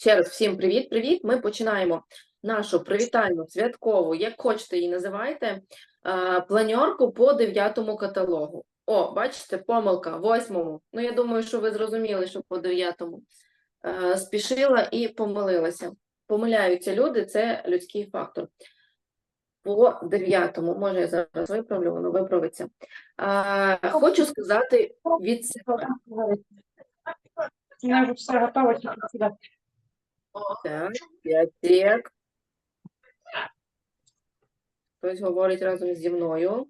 Ще раз всім привіт-привіт. Ми починаємо нашу привітальну святкову, як хочете її називайте, планьорку по дев'ятому каталогу. О, бачите, помилка, восьмому. Ну, я думаю, що ви зрозуміли, що по дев'ятому. Спішила і помилилася. Помиляються люди, це людський фактор. По дев'ятому, може, я зараз виправлю, воно виправиться. Хочу сказати від себе. У мене вже все готово. Так, п'ятек. Хтось говорить разом зі мною.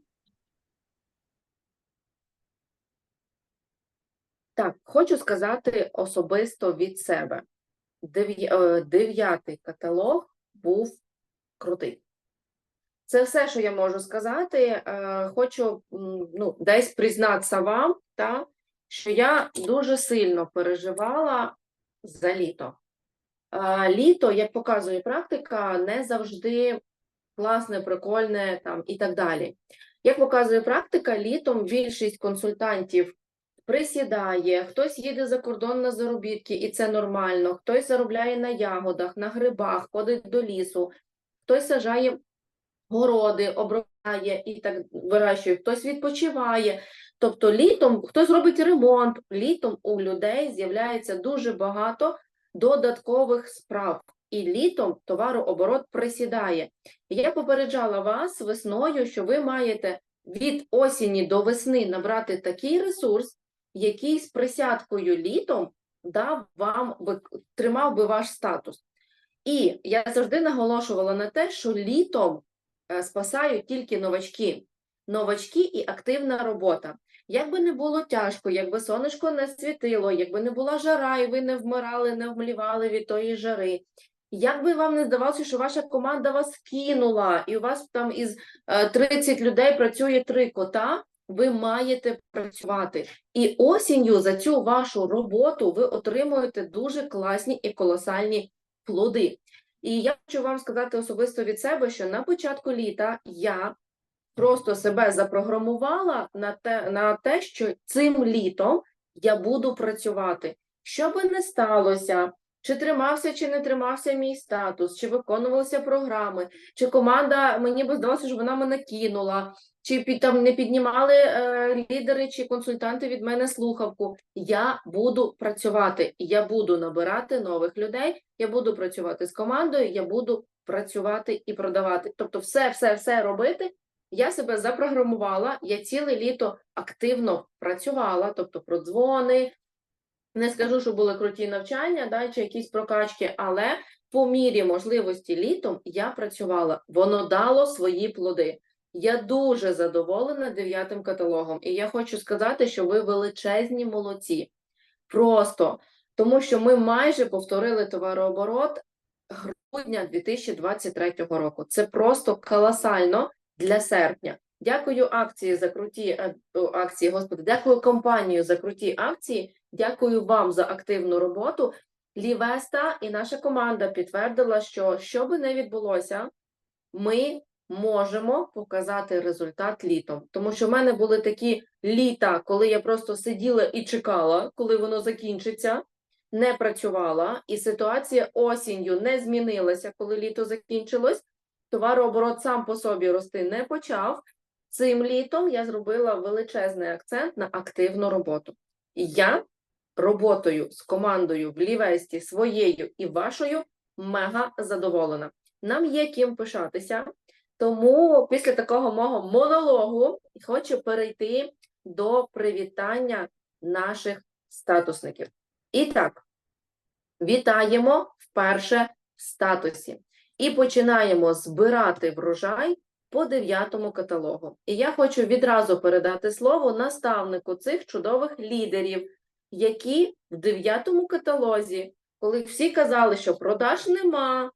Так, хочу сказати особисто від себе. Е, Дев'ятий каталог був крутий. Це все, що я можу сказати. Е, Хочу ну, десь признатися вам, та, що я дуже сильно переживала за літо. Літо, як показує практика, не завжди класне, прикольне там і так далі. Як показує практика, літом більшість консультантів присідає, хтось їде за кордон на заробітки, і це нормально, хтось заробляє на ягодах, на грибах, ходить до лісу, хтось сажає городи, обробляє і так вирощує, хтось відпочиває. Тобто літом хтось робить ремонт, літом у людей з'являється дуже багато додаткових справ. І літом товарооборот присідає. Я попереджала вас весною, що ви маєте від осені до весни набрати такий ресурс, який з присядкою літом дав вам тримав би ваш статус. І я завжди наголошувала на те, що літом е, спасають тільки новачки. Новачки і активна робота. Як би не було тяжко, якби сонечко не світило, якби не була жара, і ви не вмирали, не вмлівали від тої жари. Як би вам не здавалося, що ваша команда вас кинула, і у вас там із е, 30 людей працює три кота, ви маєте працювати. І осінню за цю вашу роботу ви отримуєте дуже класні і колосальні плоди. І я хочу вам сказати особисто від себе, що на початку літа я просто себе запрограмувала на те, на те, що цим літом я буду працювати. Що би не сталося, чи тримався, чи не тримався мій статус, чи виконувалися програми, чи команда мені би здалося, що вона мене кинула, чи під, там не піднімали е, лідери чи консультанти від мене слухавку. Я буду працювати, я буду набирати нових людей, я буду працювати з командою, я буду працювати і продавати. Тобто, все, все, все робити. Я себе запрограмувала, я ціле літо активно працювала, тобто про дзвони. Не скажу, що були круті навчання, да, чи якісь прокачки, але по мірі можливості літом я працювала. Воно дало свої плоди. Я дуже задоволена дев'ятим каталогом, і я хочу сказати, що ви величезні молодці. Просто тому, що ми майже повторили товарооборот грудня 2023 року. Це просто колосально для серпня. Дякую акції за круті е, акції, господи, дякую компанію за круті акції. Дякую вам за активну роботу. Лівеста і наша команда підтвердила, що що би не відбулося, ми можемо показати результат літом. Тому що в мене були такі літа, коли я просто сиділа і чекала, коли воно закінчиться, не працювала, і ситуація осінню не змінилася, коли літо закінчилось. Товарооборот сам по собі рости не почав. Цим літом я зробила величезний акцент на активну роботу. Я роботою з командою в Лівесті своєю і вашою мега задоволена. Нам є ким пишатися, тому після такого мого монологу хочу перейти до привітання наших статусників. І так, вітаємо вперше в статусі і починаємо збирати врожай по дев'ятому каталогу. І я хочу відразу передати слово наставнику цих чудових лідерів, які в дев'ятому каталозі, коли всі казали, що продаж нема,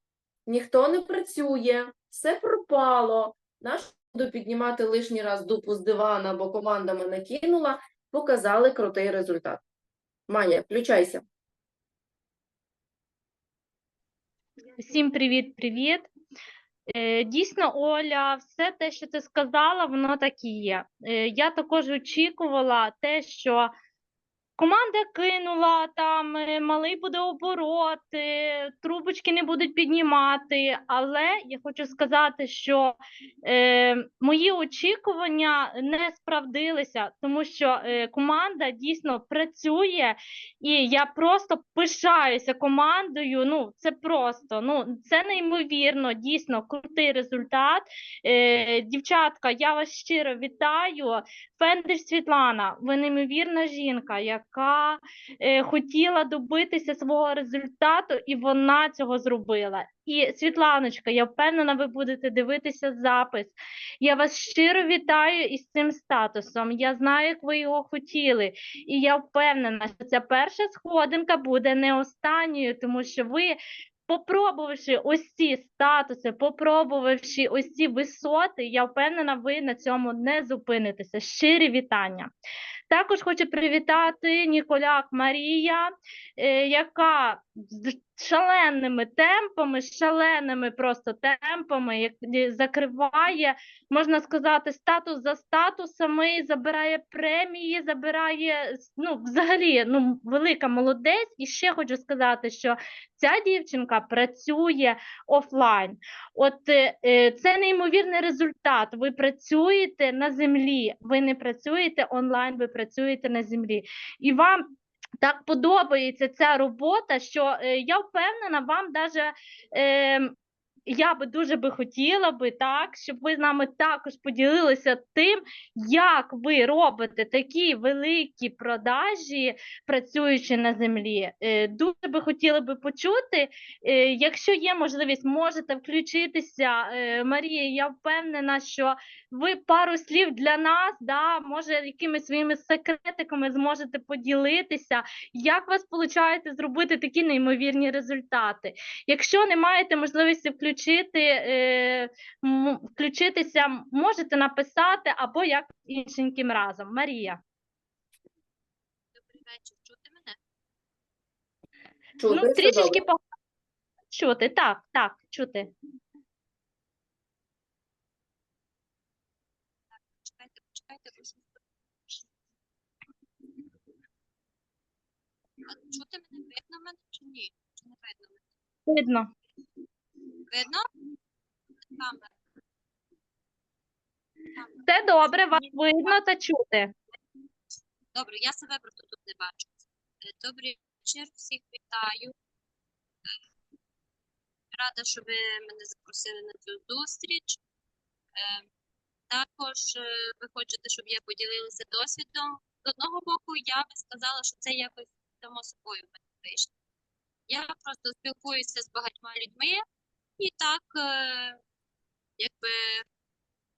ніхто не працює, все пропало. Наш буду піднімати лишній раз дупу з дивана, бо команда мене кинула, показали крутий результат. Маня, включайся. Всім привіт-привіт. Е, Дійсно, Оля, все те, що ти сказала, воно так і є. Е, Я також очікувала те, що Команда кинула там, е, малий буде оборот, трубочки не будуть піднімати. Але я хочу сказати, що е, мої очікування не справдилися, тому що е, команда дійсно працює, і я просто пишаюся командою. Ну, це просто, ну це неймовірно, дійсно крутий результат. Е, дівчатка, я вас щиро вітаю. Фендер Світлана, ви неймовірна жінка, яка е, хотіла добитися свого результату, і вона цього зробила. І Світланочка, я впевнена, ви будете дивитися запис. Я вас щиро вітаю із цим статусом. Я знаю, як ви його хотіли, і я впевнена, що ця перша сходинка буде не останньою, тому що ви. Попробувавши ось ці статуси, попробувавши ось висоти, я впевнена, ви на цьому не зупинитеся. Щирі вітання. Також хочу привітати Ніколяк Марія, е, яка шаленими темпами, шаленими просто темпами як- закриває, можна сказати, статус за статусами, забирає премії, забирає ну, взагалі ну, велика молодець. І ще хочу сказати, що ця дівчинка працює офлайн. От е, е, це неймовірний результат. Ви працюєте на землі, ви не працюєте онлайн, ви працюєте на землі. І вам так подобається ця робота, що е, я впевнена, вам даже. Я би дуже би хотіла би так, щоб ви з нами також поділилися тим, як ви робите такі великі продажі, працюючи на землі. Е, Дуже би хотіла би почути. Е, Якщо є можливість, можете включитися. Е, Марія, я впевнена, що ви пару слів для нас, да, може, якимись своїми секретиками зможете поділитися, як у вас виходить зробити такі неймовірні результати. Якщо не маєте можливості включити, е, включитися, можете написати або як іншеньким разом. Марія. Добрий вечір. Чути мене? Чути, ну, трішечки добре. по... чути, так, так, чути. Почекайте, почекайте, бо. А чути мене? Видно мене чи ні? Чи не видно мене? Видно. Видно? Все добре, вас видно та чути. Добре, я себе просто тут не бачу. Е, Добрий вечір, всіх вітаю. Е, Рада, що ви мене запросили на цю зустріч. Е, Також ви хочете, щоб я поділилася досвідом. З одного боку, я би сказала, що це якось само собою в мене вийшло. Я просто спілкуюся з багатьма людьми і так, е, якби,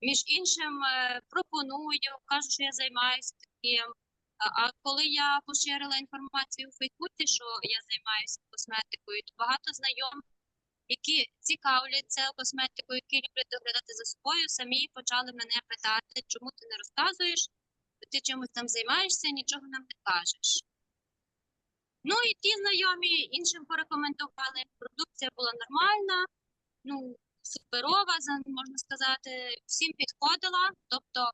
між іншим, е, пропоную, кажу, що я займаюся таким. А коли я поширила інформацію у Фейсбуці, що я займаюся косметикою, то багато знайомих, які цікавляться косметикою, які люблять доглядати за собою, самі почали мене питати, чому ти не розказуєш, ти чимось там займаєшся, нічого нам не кажеш. Ну і ті знайомі іншим порекомендували, продукція була нормальна, ну, суперова, можна сказати, всім підходила. Тобто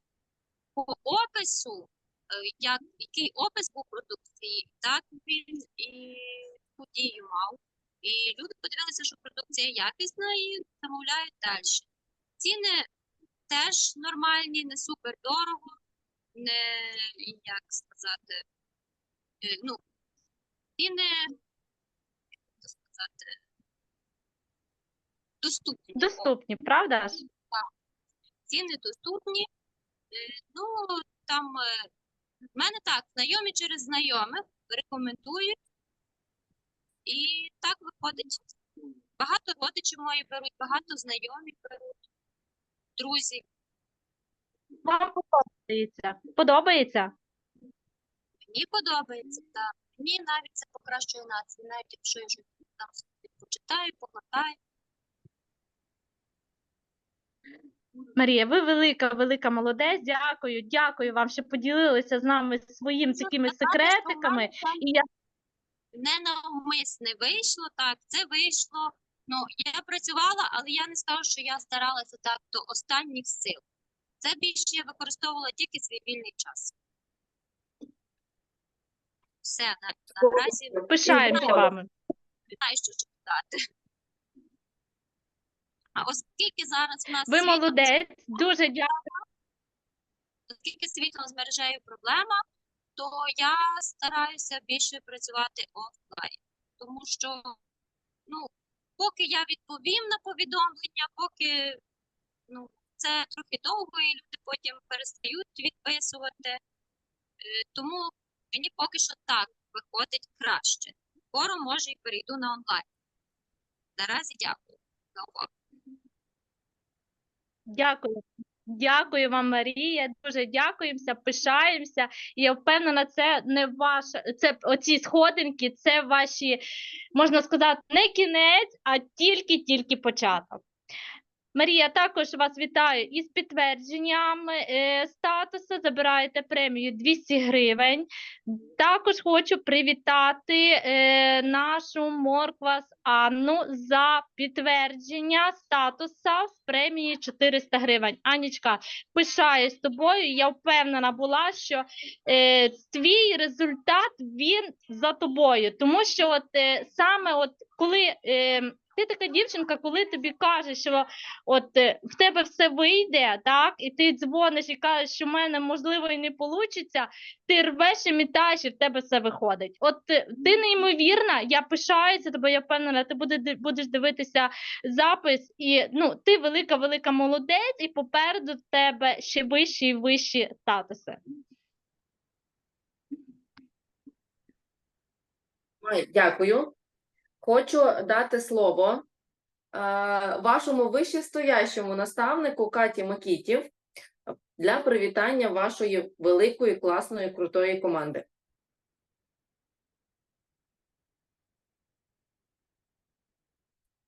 по опису, е, як, який опис був продукції, так він і подію мав. І люди подивилися, що продукція якісна і замовляють далі. Ціни теж нормальні, не супер дорого, не як сказати, е, ну, ціни, як сказати, доступні. Доступні, правда ж? ціни доступні. Е, Ну, там е, в мене так, знайомі через знайомих рекомендують. І так виходить. Багато родичів мої беруть, багато знайомі беруть, друзі. Вам подобається? Подобається? Мені подобається, так. Мені навіть це покращує настрій, навіть якщо я щось там почитаю, погортаю. Марія, ви велика, велика молодець. Дякую, дякую вам, що поділилися з нами своїми такими секретиками. І я ненавмисне вийшло, так, це вийшло. Ну, я працювала, але я не скажу, що я старалася так до останніх сил. Це більше я використовувала тільки свій вільний час. Все на, наразі Пишаємося вами. знаю, що додати. А оскільки зараз в нас Ви світло- молодець, дуже дякую. оскільки світлом з мережею проблема, то я стараюся більше працювати офлайн, тому що ну, поки я відповім на повідомлення, поки ну, це трохи довго, і люди потім перестають відписувати. Е, Тому мені поки що так виходить краще. Скоро може і перейду на онлайн. Наразі дякую за увагу. Дякую. Дякую вам, Марія. Дуже дякуємося, пишаємося. Я впевнена, це не ваша, це оці сходинки, це ваші, можна сказати, не кінець, а тільки-тільки початок. Марія, також вас вітаю із підтвердженням е, статусу. Забираєте премію 200 гривень. Також хочу привітати е, нашу Морквас Анну за підтвердження статусу з премії 400 гривень. Анічка, пишаюсь тобою. Я впевнена була, що е, твій результат він за тобою, тому що от саме от коли. Ти така дівчинка, коли тобі кажуть, що от е, в тебе все вийде, так, і ти дзвониш і кажеш, що в мене можливо і не вийде, ти рвеш і мітаєш, і в тебе все виходить. От е, ти неймовірна, я пишаюся тобою, я впевнена, ти буде, будеш дивитися запис, і ну, ти велика, велика молодець, і попереду в тебе ще вищі і вищі статуси. Дякую. Хочу дати слово е, вашому вищестоящому наставнику Каті Макітів для привітання вашої великої, класної, крутої команди.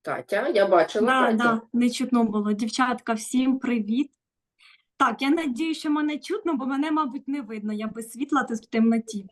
Катя, я бачила. Да, да, не чутно було. Дівчатка, всім привіт. Так, я надію, що мене чутно, бо мене, мабуть, не видно. Я без світла тут в темноті.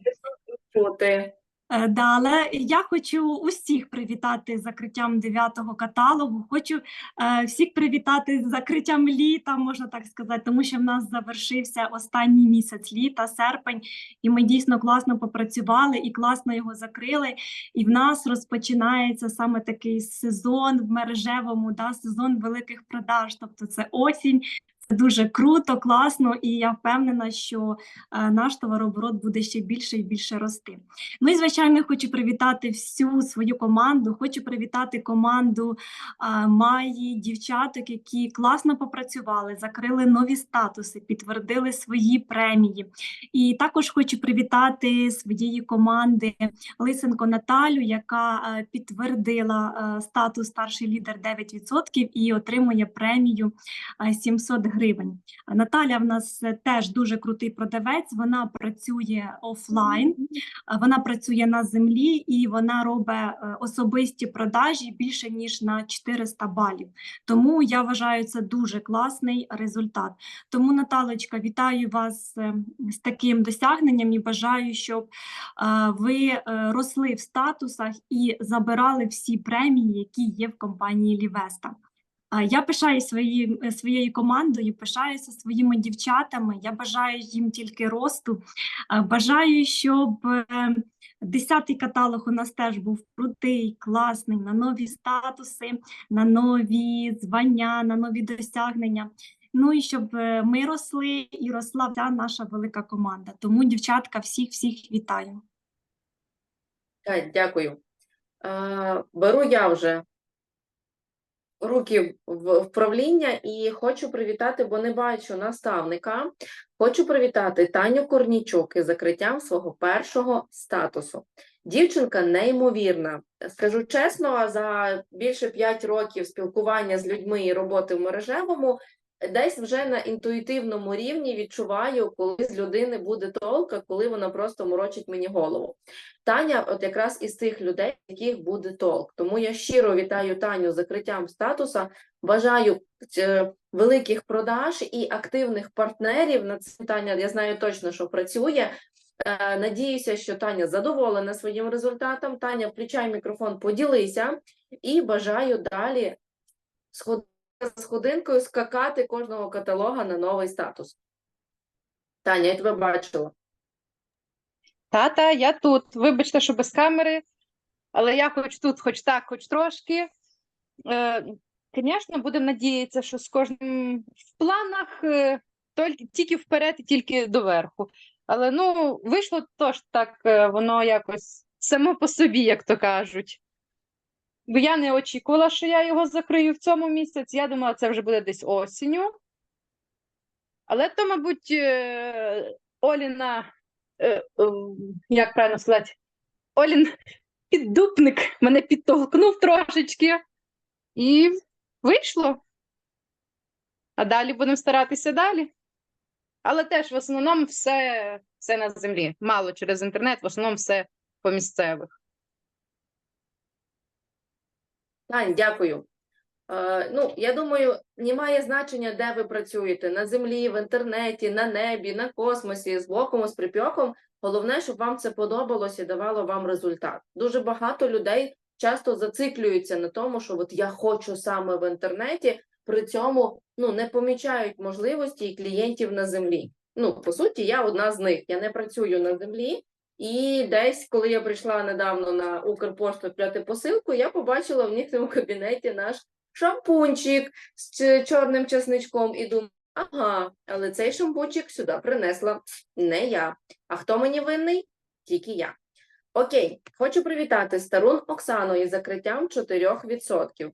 Чути. Е, Да, але я хочу усіх привітати з закриттям дев'ятого каталогу. Хочу е, всіх привітати з закриттям літа, можна так сказати, тому що в нас завершився останній місяць літа, серпень, і ми дійсно класно попрацювали і класно його закрили. І в нас розпочинається саме такий сезон в мережевому, да, сезон великих продаж. Тобто це осінь. Це дуже круто, класно, і я впевнена, що е, наш товарооборот буде ще більше і більше рости. Ну і звичайно, хочу привітати всю свою команду. Хочу привітати команду а, Майї, дівчаток, які класно попрацювали, закрили нові статуси, підтвердили свої премії. І також хочу привітати своєї команди Лисенко Наталю, яка е, підтвердила е, статус старший лідер 9% і отримує премію е, 700 гривень. Наталя в нас е, теж дуже крутий продавець. Вона працює офлайн. Вона працює на землі і вона робить е, особисті продажі більше ніж на 400 балів. Тому я вважаю це дуже класний результат. Тому, Наталочка, вітаю вас е, з таким досягненням і бажаю, щоб ви росли в статусах і забирали всі премії, які є в компанії Лівеста. Я пишаюся свої, е, своєю командою, пишаюся своїми дівчатами. Я бажаю їм тільки росту. Бажаю, щоб е, десятий каталог у нас теж був крутий, класний, на нові статуси, на нові звання, на нові досягнення. Ну і щоб е, ми росли і росла вся наша велика команда. Тому, дівчатка, всіх всіх вітаю. Дякую. Беру я вже руки в в правління і хочу привітати, бо не бачу наставника. Хочу привітати Таню Корнічук із закриттям свого першого статусу. Дівчинка неймовірна. Скажу чесно, за більше 5 років спілкування з людьми і роботи в мережевому, десь вже на інтуїтивному рівні відчуваю, коли з людини буде толк, а коли вона просто морочить мені голову. Таня, от якраз із тих людей, яких буде толк. Тому я щиро вітаю Таню з закриттям статуса. Бажаю е, великих продаж і активних партнерів. На це Таня, я знаю точно, що працює. Е, Надіюся, що Таня задоволена своїм результатом. Таня, включай мікрофон, поділися і бажаю далі сход- сходинкою скакати кожного каталога на новий статус. Таня, я тебе бачила. Та-та, я тут. Вибачте, що без камери, але я хоч тут, хоч так, хоч трошки. Е, Звісно, будемо надіятися, що з кожним в планах е, тільки, тільки вперед і тільки доверху. Але ну, вийшло тож так, е, воно якось само по собі, як то кажуть. Бо я не очікувала, що я його закрию в цьому місяці. Я думала, це вже буде десь осінню. Але то, мабуть, е, Оліна, е, ем, як правильно сказати, Олін піддупник мене підтолкнув трошечки, і вийшло. А далі будемо старатися далі. Але теж в основному все, все на землі. Мало через інтернет, в основному все по місцевих. Тань, дякую. Е, ну, я думаю, немає значення, де ви працюєте на землі, в інтернеті, на небі, на космосі, з боком, з припьоком. Головне, щоб вам це подобалось і давало вам результат. Дуже багато людей часто зациклюються на тому, що от я хочу саме в інтернеті, при цьому ну, не помічають можливості і клієнтів на землі. Ну, по суті, я одна з них. Я не працюю на землі, і десь, коли я прийшла недавно на Укрпошту відправляти посилку, я побачила в їхньому кабінеті наш шампунчик з чорним чесничком і думаю, ага, але цей шампунчик сюди принесла не я. А хто мені винний? Тільки я. Окей, хочу привітати старун Оксану із закриттям 4%.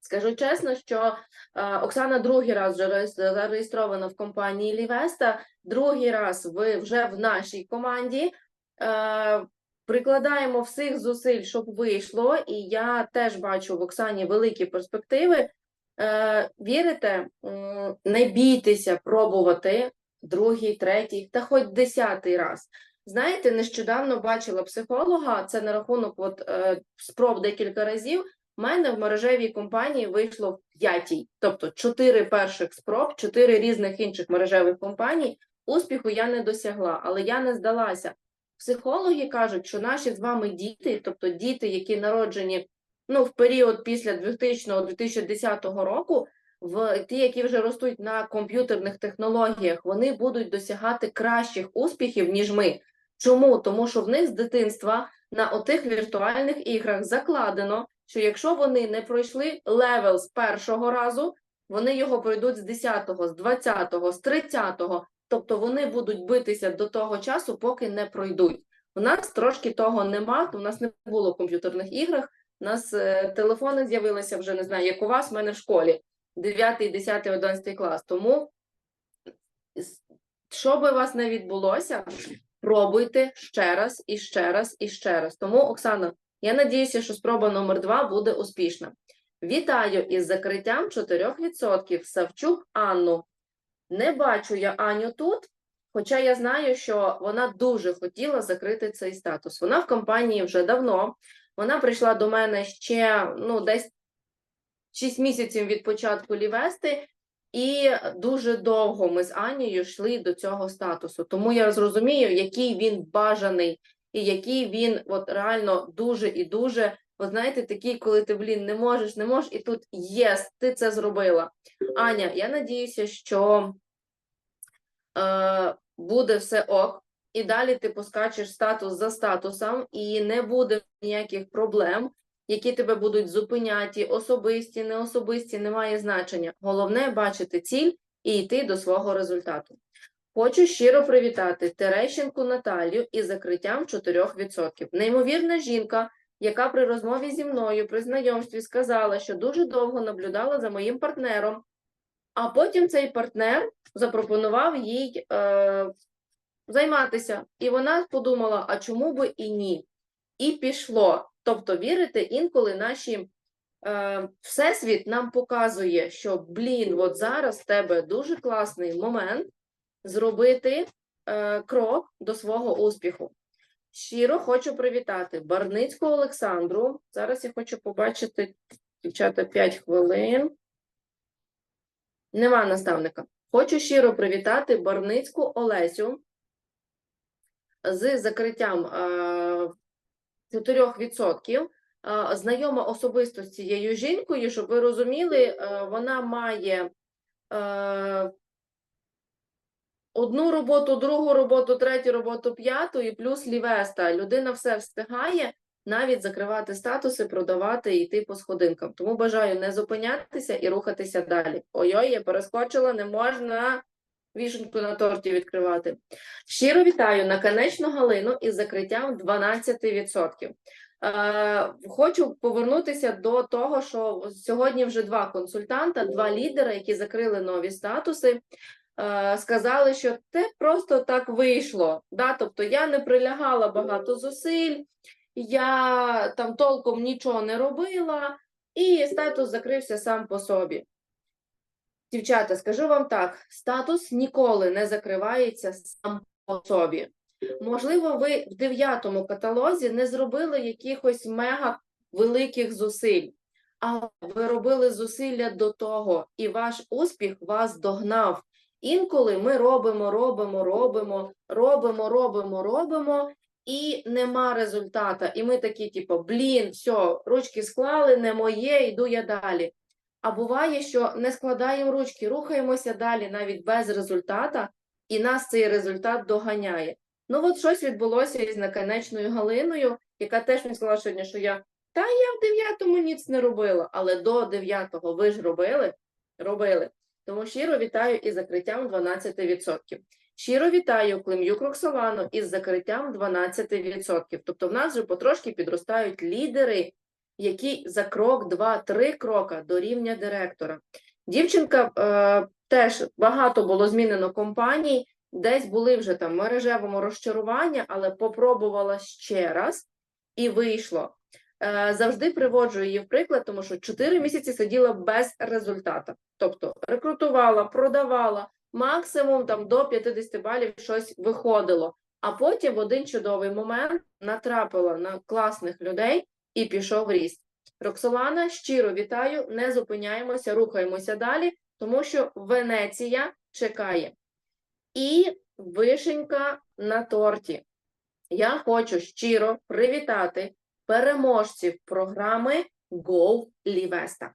Скажу чесно, що е, Оксана другий раз вже зареєстрована в компанії Лівеста, другий раз ви вже в нашій команді. Е, прикладаємо всіх зусиль, щоб вийшло, і я теж бачу в Оксані великі перспективи. Е, вірите, не бійтеся пробувати другий, третій та хоч десятий раз. Знаєте, нещодавно бачила психолога, це на рахунок от, е, спроб декілька разів. У мене в мережевій компанії вийшло в п'ятій, тобто чотири перших спроб, чотири різних інших мережевих компаній. Успіху я не досягла, але я не здалася. Психологи кажуть, що наші з вами діти, тобто діти, які народжені ну, в період після 2000-2010 року, в ті, які вже ростуть на комп'ютерних технологіях, вони будуть досягати кращих успіхів, ніж ми. Чому? Тому що в них з дитинства на отих віртуальних іграх закладено, що якщо вони не пройшли левел з першого разу, вони його пройдуть з 10-го, з 20-го, з 30-го. Тобто вони будуть битися до того часу, поки не пройдуть. У нас трошки того нема, у нас не було комп'ютерних іграх. У нас е, телефони з'явилися вже не знаю, як у вас, в мене в школі 9, 10, 11 клас. Тому, що би у вас не відбулося, пробуйте ще раз і ще раз і ще раз. Тому, Оксана, я надіюся, що спроба номер два буде успішна. Вітаю із закриттям 4% Савчук Анну. Не бачу я Аню тут, хоча я знаю, що вона дуже хотіла закрити цей статус. Вона в компанії вже давно. Вона прийшла до мене ще ну, десь 6 місяців від початку лівести, і дуже довго ми з Анією йшли до цього статусу. Тому я зрозумію, який він бажаний, і який він от реально дуже і дуже. От знаєте, такий, коли ти, блін, не можеш, не можеш, і тут єс, ти це зробила. Аня, я надіюся, що е, буде все ок, і далі ти поскачеш статус за статусом, і не буде ніяких проблем, які тебе будуть зупиняти, особисті, неособисті, немає значення. Головне бачити ціль і йти до свого результату. Хочу щиро привітати Терещенку Наталію із закриттям 4%. Неймовірна жінка, яка при розмові зі мною при знайомстві сказала, що дуже довго наблюдала за моїм партнером, а потім цей партнер запропонував їй е, займатися. І вона подумала: а чому би і ні? І пішло. Тобто, вірите, інколи наші е, всесвіт нам показує, що блін, от зараз в тебе дуже класний момент зробити е, крок до свого успіху. Щиро хочу привітати Барницьку Олександру. Зараз я хочу побачити, дівчата, 5 хвилин. Нема наставника. Хочу щиро привітати Барницьку Олесю з закриттям е, 4%. Е, Знайома особисто з цією жінкою, щоб ви розуміли, вона має одну роботу, другу роботу, третю роботу, п'яту і плюс лівеста. Людина все встигає навіть закривати статуси, продавати і йти по сходинкам. Тому бажаю не зупинятися і рухатися далі. Ой-ой, я перескочила, не можна вішенку на торті відкривати. Щиро вітаю наконечну Галину із закриттям 12%. Е, Хочу повернутися до того, що сьогодні вже два консультанта, два лідери, які закрили нові статуси, сказали, що це просто так вийшло. Да? Тобто я не прилягала багато зусиль, я там толком нічого не робила, і статус закрився сам по собі. Дівчата, скажу вам так: статус ніколи не закривається сам по собі. Можливо, ви в дев'ятому каталозі не зробили якихось мега великих зусиль, але ви робили зусилля до того, і ваш успіх вас догнав. Інколи ми робимо, робимо, робимо, робимо, робимо, робимо, і нема результата. І ми такі, типу, блін, все, ручки склали, не моє, йду я далі. А буває, що не складаємо ручки, рухаємося далі навіть без результата, і нас цей результат доганяє. Ну, от щось відбулося із наконечною Галиною, яка теж мені сказала сьогодні, що я та я в дев'ятому ніц не робила, але до дев'ятого ви ж робили? Робили. Тому щиро вітаю із закриттям 12%. Щиро вітаю Клим'юк Роксолану із закриттям 12%. Тобто в нас вже потрошки підростають лідери, які за крок, два, три крока до рівня директора. Дівчинка е, теж багато було змінено компаній, десь були вже там мережевому розчарування, але попробувала ще раз і вийшло. Е, завжди приводжу її в приклад, тому що 4 місяці сиділа без результату. Тобто рекрутувала, продавала, максимум там до 50 балів щось виходило. А потім в один чудовий момент натрапила на класних людей і пішов ріст. Роксолана, щиро вітаю, не зупиняємося, рухаємося далі, тому що Венеція чекає. І вишенька на торті. Я хочу щиро привітати переможців програми Go Livesta.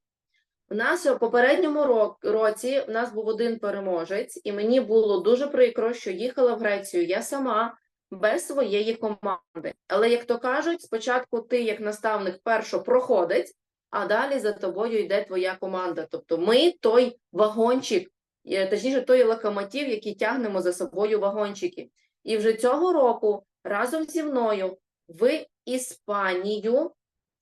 У нас у попередньому році у нас був один переможець, і мені було дуже прикро, що їхала в Грецію я сама без своєї команди. Але, як то кажуть, спочатку ти, як наставник, першопроходець, а далі за тобою йде твоя команда. Тобто ми той вагончик, е, точніше, той локомотив, який тягнемо за собою вагончики. І вже цього року разом зі мною в Іспанію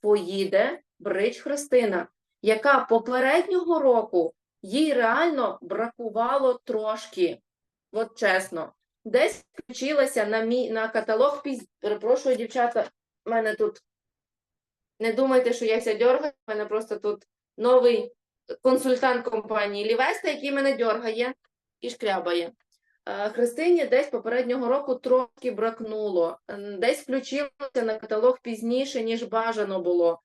поїде Брич Христина, яка попереднього року їй реально бракувало трошки. От чесно, десь включилася на мій на каталог піз... Перепрошую, дівчата, в мене тут. Не думайте, що я ся дьоргаю, в мене просто тут новий консультант компанії Лівеста, який мене дьоргає і шкрябає. Е, Христині десь попереднього року трошки бракнуло, десь включилося на каталог пізніше, ніж бажано було.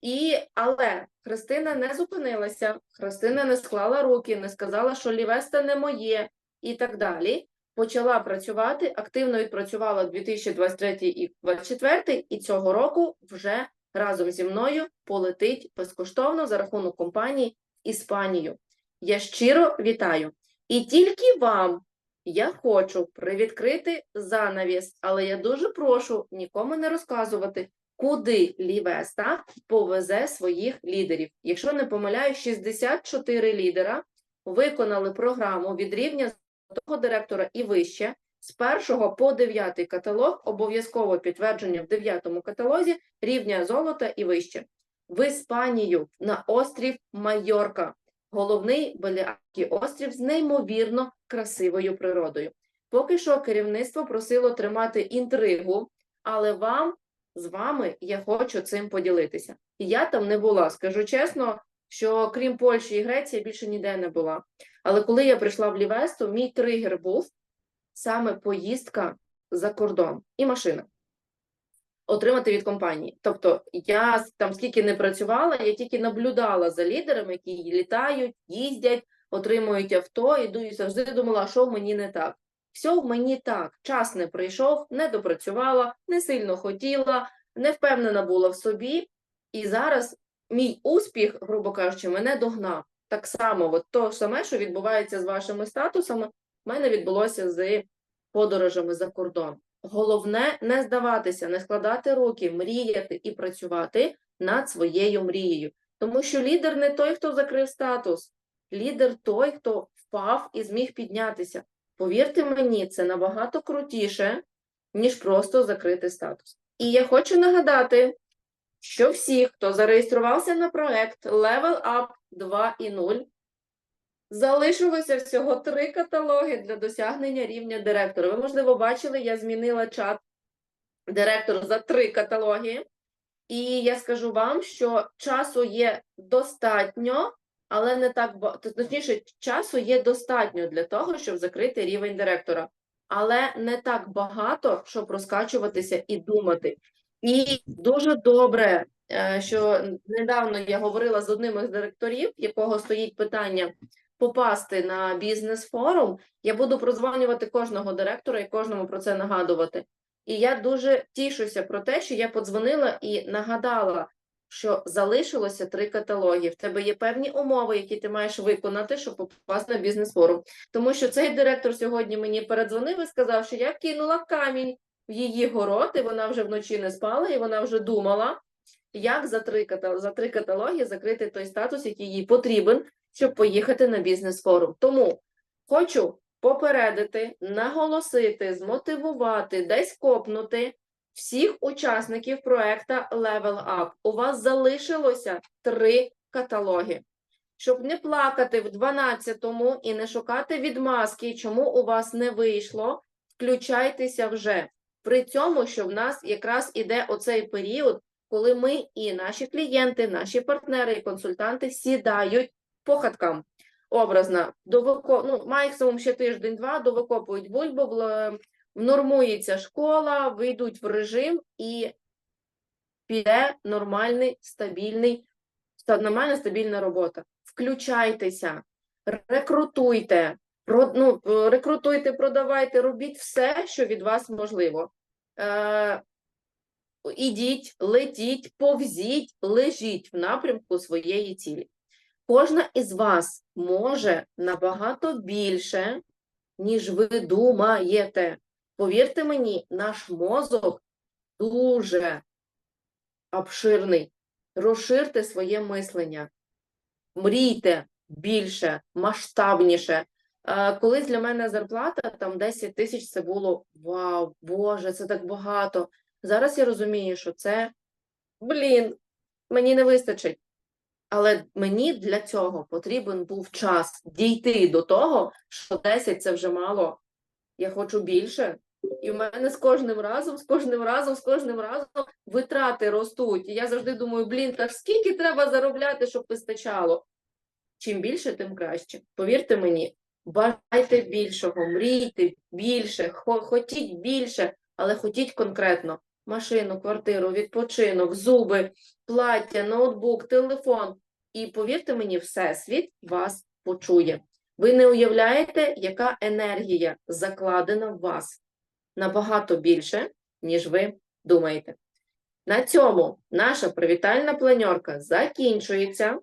І, але Христина не зупинилася, Христина не склала руки, не сказала, що Лівеста не моє і так далі. Почала працювати, активно відпрацювала 2023 і 2024, і цього року вже разом зі мною полетить безкоштовно за рахунок компанії Іспанію. Я щиро вітаю. І тільки вам я хочу привідкрити занавіс, але я дуже прошу нікому не розказувати, куди Лівеста повезе своїх лідерів. Якщо не помиляю, 64 лідера виконали програму від рівня того директора і вище. З першого по дев'ятий каталог обов'язково підтвердження в дев'ятому каталозі рівня золота і вище. В Іспанію на острів Майорка, головний Баліарський острів з неймовірно красивою природою. Поки що керівництво просило тримати інтригу, але вам з вами я хочу цим поділитися. Я там не була. Скажу чесно, що крім Польщі і Греції більше ніде не була. Але коли я прийшла в Лівесту, мій тригер був саме поїздка за кордон і машина. Отримати від компанії. Тобто я там скільки не працювала, я тільки наблюдала за лідерами, які літають, їздять, отримують авто, і завжди думала, що мені не так. Все в мені так. Час не прийшов, не допрацювала, не сильно хотіла, не впевнена була в собі. І зараз мій успіх, грубо кажучи, мене догнав. Так само, от то саме, що відбувається з вашими статусами, в мене відбулося з подорожами за кордон. Головне не здаватися, не складати руки, мріяти і працювати над своєю мрією. Тому що лідер не той, хто закрив статус, лідер той, хто впав і зміг піднятися. Повірте мені, це набагато крутіше, ніж просто закрити статус. І я хочу нагадати, що всі, хто зареєструвався на проект Level Up 2.0, залишилося всього три каталоги для досягнення рівня директора. Ви, можливо, бачили, я змінила чат директор за три каталоги. І я скажу вам, що часу є достатньо, але не так. Точніше, часу є достатньо для того, щоб закрити рівень директора, але не так багато, щоб розкачуватися і думати. І дуже добре, е, що недавно я говорила з одним із директорів, якого стоїть питання попасти на бізнес-форум. Я буду прозванювати кожного директора і кожному про це нагадувати. І я дуже тішуся про те, що я подзвонила і нагадала, що залишилося три каталоги. В тебе є певні умови, які ти маєш виконати, щоб попасти на бізнес-форум. Тому що цей директор сьогодні мені передзвонив і сказав, що я кинула камінь в її город, і вона вже вночі не спала, і вона вже думала, як за три, за три каталоги закрити той статус, який їй потрібен, щоб поїхати на бізнес-форум. Тому хочу попередити, наголосити, змотивувати, десь копнути всіх учасників проекта Level Up. У вас залишилося три каталоги. Щоб не плакати в 12-му і не шукати відмазки, чому у вас не вийшло, включайтеся вже. При цьому, що в нас якраз іде оцей період, коли ми і наші клієнти, наші партнери і консультанти сідають по хаткам образно, довико... ну, максимум ще тиждень-два довикопують бульбу, внормується школа, вийдуть в режим і піде нормальний, стабільний, нормальна стабільна робота. Включайтеся, рекрутуйте, ну, рекрутуйте, продавайте, робіть все, що від вас можливо. Е, ідіть, летіть, повзіть, лежіть в напрямку своєї цілі. Кожна із вас може набагато більше, ніж ви думаєте. Повірте мені, наш мозок дуже обширний. Розширте своє мислення. Мрійте більше, масштабніше. Е, Колись для мене зарплата там 10 тисяч це було вау, Боже, це так багато. Зараз я розумію, що це, блін, мені не вистачить. Але мені для цього потрібен був час дійти до того, що 10 це вже мало. Я хочу більше. І в мене з кожним разом, з кожним разом, з кожним разом витрати ростуть. І я завжди думаю, блін, так скільки треба заробляти, щоб вистачало? Чим більше, тим краще. Повірте мені, бажайте більшого, мрійте більше, хотіть більше, але хотіть конкретно машину, квартиру, відпочинок, зуби, плаття, ноутбук, телефон. І повірте мені, всесвіт вас почує. Ви не уявляєте, яка енергія закладена в вас набагато більше, ніж ви думаєте. На цьому наша привітальна планерка закінчується.